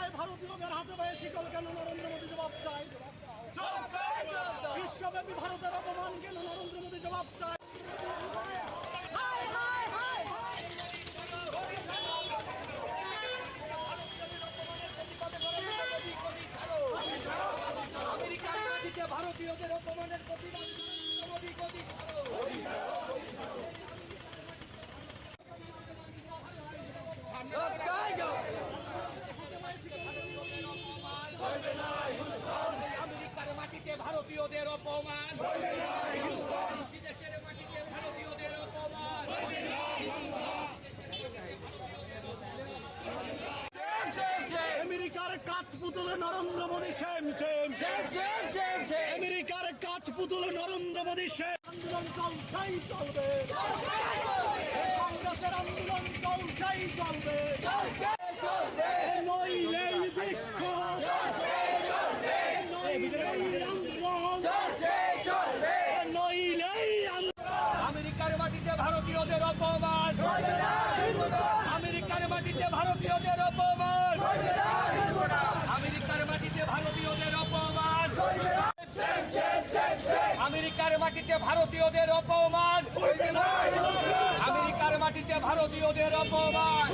আমেরিকায় ভারতীয়দের হাতে পায়ে শিকল কেন? নরেন্দ্র মোদী জবাব চাই। বিশ্বব্যাপী ভারতের অপমান কেন? নরেন্দ্র মোদী জবাব চাই। মাটিতে ভারতীয়দের অপমানের প্রতিবাদ। মোদী গদি ছাড়ো। আমেরিকার মাটিতে ভারতীয়দের অপমান। বিদেশের মাটিতে ভারতীয়দের অপমান আমেরিকার কাঠ পুতুলে নরেন্দ্র মোদী সেম সেম। আমেরিকার কাঠ পুতুলে নরেন্দ্র মোদী সেম। আন্দোলন চলছেই চলবে। কংগ্রেসের আন্দোলন চলছেই চলবে। নইলেই বিক্ষোভ। নইলেই আন্দোলন নইলেই আন্দোলন আমেরিকার মাটিতে ভারতীয়দের অপমান। আমেরিকার মাটিতে ভারতীয়দের অপমান। আমেরিকার মাটিতে ভারতীয়দের অপমান। আমেরিকার মাটিতে ভারতীয়দের অপমান। আমেরিকার মাটিতে ভারতীয়দের অপমান।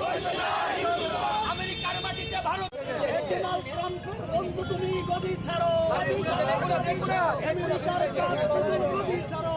আমেরিকার মাটিতে ভারত গদি ছাড়ো। আমেরিকার গদি ছাড়ো।